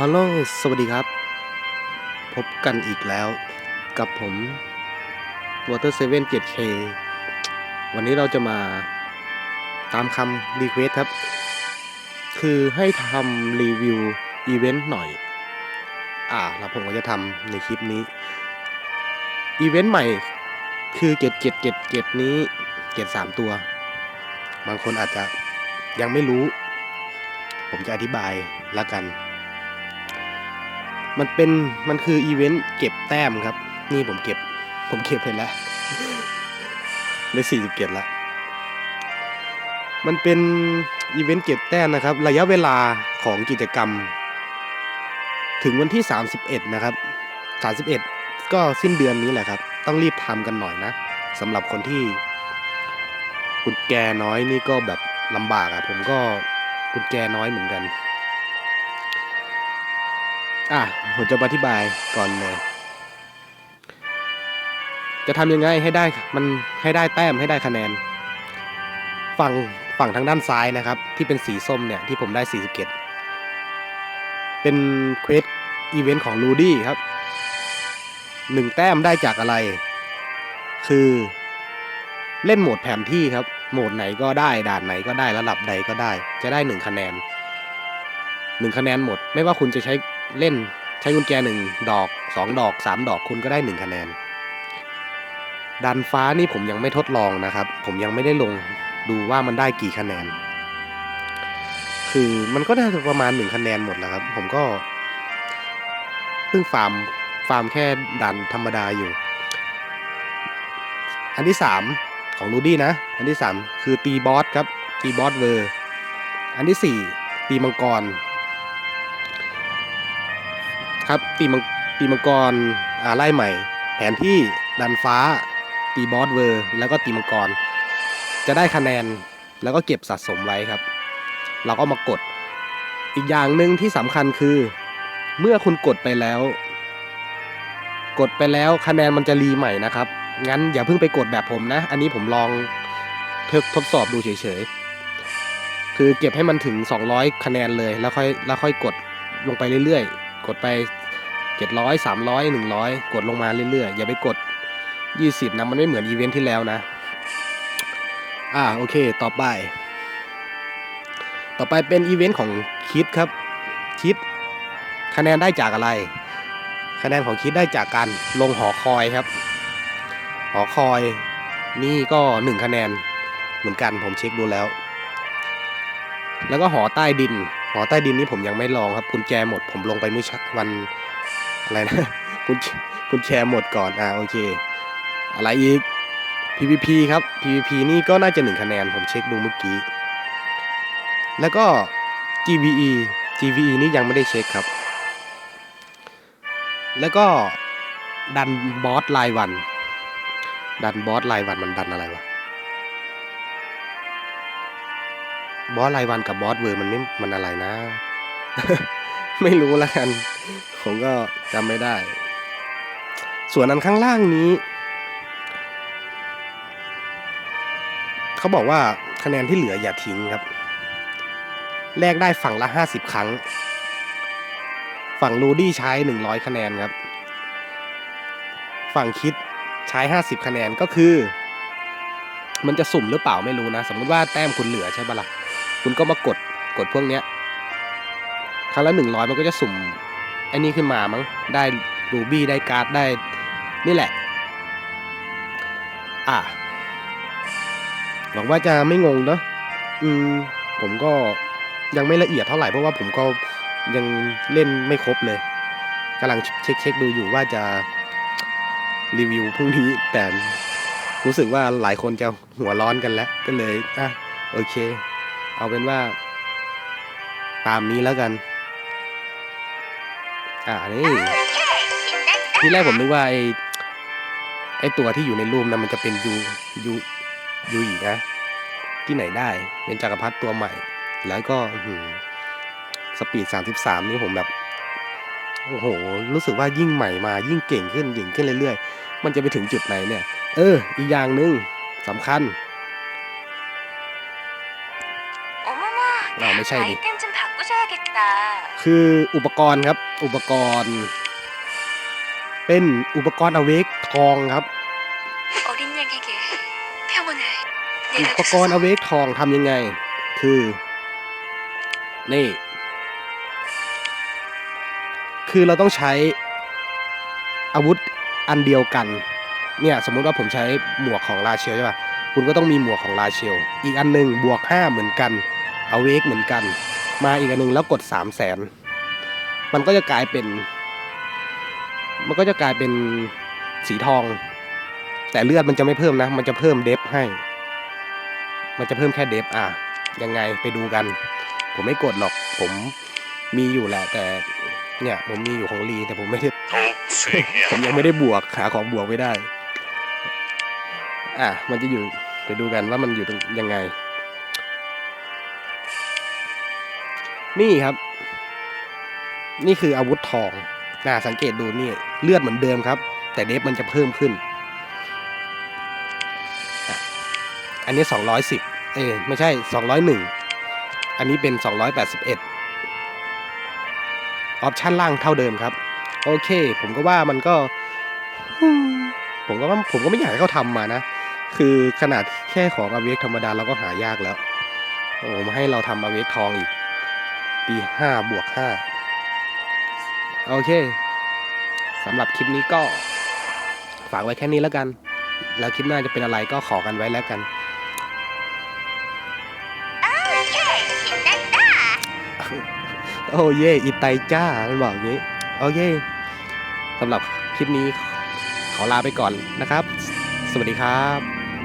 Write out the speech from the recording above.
ฮัลโหล สวัสดีครับ พบกันอีกแล้วกับผม Water 7 7K วันนี้เราจะมาตามคำรีเควสครับ คือให้ทำรีวิวอีเวนต์หน่อย อ่า แล้วผมก็จะทำในคลิปนี้ อีเวนต์ใหม่คือ7777นี้เกต3ตัว บางคนอาจจะยังไม่รู้ ผมจะอธิบายละกัน มันเป็นมันคืออีเวนต์เก็บแต้มครับ นี่ผมเก็บ ผมเก็บไปแล้วได้สี่สิบเก็บละมันเป็นอีเวนต์เก็บแต้มนะครับ ระยะเวลาของกิจกรรม ถึงวันที่ 31 นะครับ 31 ก็สิ้นเดือนนี้แหละครับ ต้องรีบทำกันหน่อยนะสำหรับคนที่กุญแจน้อยนี่ก็แบบลำบากอะผมก็กุญแจน้อยเหมือนกัน อะผมจะอธิบายก่อนเลย จะทำยังไงให้ได้มันให้ได้แต้มให้ได้คะแนน ฝั่งฝั่งทางด้านซ้ายนะครับ ที่เป็นสีส้มเนี่ยที่ผมได้47เป็นเควสอีเวนต์ของลูดี้ครับหนึ่งแต้มได้จากอะไร คือเล่นโหมดแผนที่ครับ โหมดไหนก็ได้ ด่านไหนก็ได้ระดับใดก็ได้ จะได้หนึ่งคะแนนหนึ่งคะแนนหมด ไม่ว่าคุณจะใช้ เล่นใช้กุญแจหนึ่งดอกสองดอกสามดอกคุณก็ได้หนึ่งคะแนน ดันฟ้านี่ผมยังไม่ทดลองนะครับ ผมยังไม่ได้ลงดูว่ามันได้กี่คะแนน คือมันก็ได้ประมาณหนึ่งคะแนนหมดแล้วครับ ผมก็เพิ่งฟาร์มฟาร์มแค่ดันธรรมดาอยู่ อันที่สามของรูดี้นะ อันที่สามคือตีบอสครับตีบอสเวอร์ อันที่สี่ตีมังกร ครับตีมังตีมังกรอ่าไล่ใหม่ แผนที่ดันฟ้า ตีบอสเวอร์ แล้วก็ตีมังกร จะได้คะแนนแล้วก็เก็บสะสมไว้ครับ เราก็มากด อีกอย่างหนึ่งที่สำคัญคือ เมื่อคุณกดไปแล้ว กดไปแล้วคะแนนมันจะรีใหม่นะครับ งั้นอย่าเพิ่งไปกดแบบผมนะ อันนี้ผมลองทดทดสอบดูเฉยๆ คือเก็บให้มันถึง 200 คะแนนเลย แล้วค่อยแล้วค่อยกดลงไปเรื่อยๆ กดไป 700 300 100 กดลงมาเรื่อยๆ อย่าไปกด 20 นะ มันไม่เหมือนอีเวนท์ที่แล้วนะ อ่า โอเค ต่อไป ต่อไปเป็นอีเวนต์ของคิดครับ คิด คะแนนได้จากอะไร คะแนนของคิดได้จากการลงหอคอยครับ หอคอย นี่ก็หนึ่งคะแนน เหมือนกันผมเช็คดูแล้ว แล้วก็หอใต้ดิน หอใต้ดินนี่ผมยังไม่ลองครับกุญแจหมดผมลงไปเมื่อชวันอะไรนะกุญกุญแจหมดก่อนอ่าโอเค อะไรอีก PVP ครับ PVP นี่ก็น่าจะหนึ่งคะแนนผมเช็คดูเมื่อกี้ แล้วก็ GVE GVE นี่ยังไม่ได้เช็คครับ แล้วก็ดันบอสรายวัน ดันบอสรายวันมันดันอะไรวะ บอสรายวันกับบอสเวอร์มันไม่มันอะไรนะ ไม่รู้ละกัน ผมก็จำไม่ได้ ส่วนอันข้างล่างนี้ เขาบอกว่าคะแนนที่เหลืออย่าทิ้งครับ แลกได้ฝั่งละห้าสิบครั้ง ฝั่งรูดี้ใช้หนึ่งร้อยคะแนนครับ ฝั่งคิดใช้ห้าสิบคะแนนก็คือ มันจะสุ่มหรือเปล่าไม่รู้นะ สมมติว่าแต้มคุณเหลือใช่ปะล่ะ คุณก็มากดกดพวกเนี้ยครั้งละหนึ่งร้อยมันก็จะสุ่มไอ้นี่ขึ้นมามั้งได้รูบี้ได้การ์ดได้นี่แหละ อะหวังว่าจะไม่งงเนอะอืมผมก็ยังไม่ละเอียดเท่าไหร่เพราะว่าผมก็ยังเล่นไม่ครบเลยกำลังเช็คเช็คดูอยู่ว่าจะรีวิวพรุ่งนี้แต่รู้สึกว่าหลายคนจะหัวร้อนกันแล้วก็เลยอะโอเค เอาเป็นว่า ตามนี้แล้วกัน อ่านี่ที่แรกผมนึกว่าไอ้ไอ้ตัวที่อยู่ในรูปนะมันจะเป็นยูยูยูอีนะ ที่ไหนได้เป็นจักรพรรดิตัวใหม่ แล้วก็อื้อหือสปีด 33 นี่ผมแบบ โอ้โห รู้สึกว่ายิ่งใหม่มา ยิ่งเก่งขึ้นเก่งขึ้นเรื่อยๆ มันจะไปถึงจุดไหนเนี่ย เออ อีกอย่างหนึ่งสำคัญ เราไม่ใช่ดิตตาคืออุปกรณ์ครับ อุปกรณ์ เป็นอุปกรณ์อเวกทองครับอุปกรณ์อเวกทองทำยังไง คือ นี่ คือเราต้องใช้อาวุธอันเดียวกัน เนี่ย สมมุติว่าผมใช้หมวกของราเชียใช่ป่ะ คุณก็ต้องมีหมวกของราเชล อีกอันหนึ่งบวกห้าเหมือนกัน เอาเวกเหมือนกัน มาอีกอันหนึ่งแล้วกดสามแสนมันก็จะกลายเป็น มันก็จะกลายเป็นสีทอง แต่เลือดมันจะไม่เพิ่มนะ มันจะเพิ่มเดฟให้ มันจะเพิ่มแค่เดฟอะยังไงไปดูกัน ผมไม่กดหรอก ผมมีอยู่แหละ แต่เนี่ยผมมีอยู่ของลีแต่ผมไม่ได้ผมยังไม่ได้บวกหาของบวกไม่ได้ อะมันจะอยู่ ไปดูกันว่ามันอยู่ตรงยังไง นี่ครับ นี่คืออาวุธทองน่าสังเกตดูนี่เลือดเหมือนเดิมครับ แต่เดฟมันจะเพิ่มขึ้น อันนี้สองร้อยสิบเอ้ไม่ใช่สองร้อยหนึ่งอันนี้เป็นสองร้อยแปดสิบเอ็ดออปชั่นล่างเท่าเดิมครับ โอเค ผมก็ว่ามันก็ ผมก็ว่าผมก็ไม่อยากให้เขาทำมานะ คือขนาดแค่ของอเวกธรรมดาเราก็หายากแล้ว โอ้มาให้เราทำอเวกทองอีก ปีห้าบวกห้าโอเคสำหรับคลิปนี้ก็ ฝากไว้แค่นี้แล้วกัน แล้วคลิปหน้าจะเป็นอะไรก็ขอกันไว้แล้วกันโอ้เย่อีไตจ้ามันบอกอย่างนี้ โอเคสำหรับคลิปนี้ขอลาไปก่อนนะครับ สวัสดีครับ